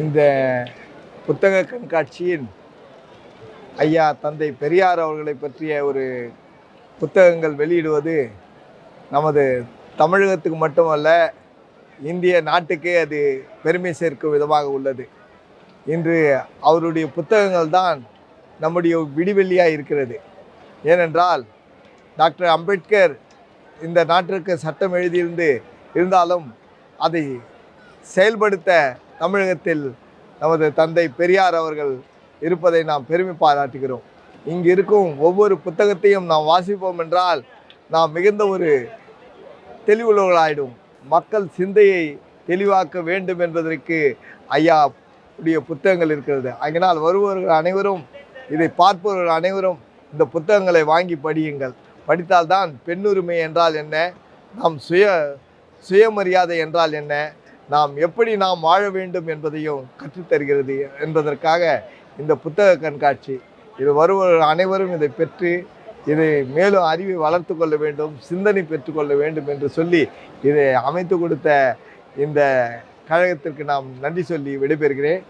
இந்த புத்தக கண்காட்சியின் ஐயா தந்தை பெரியார் அவர்களை பற்றிய ஒரு புத்தகங்கள் வெளியிடுவது நமது தமிழகத்துக்கு மட்டுமல்ல இந்திய நாட்டுக்கே அது பெருமை சேர்க்கும் விதமாக உள்ளது. இன்று அவருடைய புத்தகங்கள் தான் நம்முடைய விடிவெள்ளியாக இருக்கிறது. ஏனென்றால் டாக்டர் அம்பேத்கர் இந்த நாட்டிற்கு சட்டம் எழுதியிருந்து இருந்தாலும் அதை செயல்படுத்த தமிழகத்தில் நமது தந்தை பெரியார் அவர்கள் இருப்பதை நாம் பெருமை பாராட்டுகிறோம். இங்கு இருக்கும் ஒவ்வொரு புத்தகத்தையும் நாம் வாசிப்போம் என்றால் நாம் மிகுந்த ஒரு தெளிவுள்ளவர்களாயிடும். மக்கள் சிந்தையை தெளிவாக்க வேண்டும் என்பதற்கு ஐயா உடைய புத்தகங்கள் இருக்கிறது. அதனால் வருபவர்கள் அனைவரும் இதை பார்ப்பவர்கள் அனைவரும் இந்த புத்தகங்களை வாங்கி படியுங்கள். படித்தால்தான் பெண்ணுரிமை என்றால் என்ன? நாம் சுய சுயமரியாதை என்றால் என்ன? நாம் எப்படி நாம் வாழ வேண்டும் என்பதையும் கற்றுத்தருகிறது என்பதற்காக இந்த புத்தக கண்காட்சி. இது வருபவர்கள் அனைவரும் இதை பெற்று இதை மேலும் அறிவை வளர்த்து கொள்ள வேண்டும் சிந்தனை பெற்றுக்கொள்ள வேண்டும் என்று சொல்லி இதை அமைத்து கொடுத்த இந்த கழகத்திற்கு நாம் நன்றி சொல்லி விடைபெறுகிறேன்.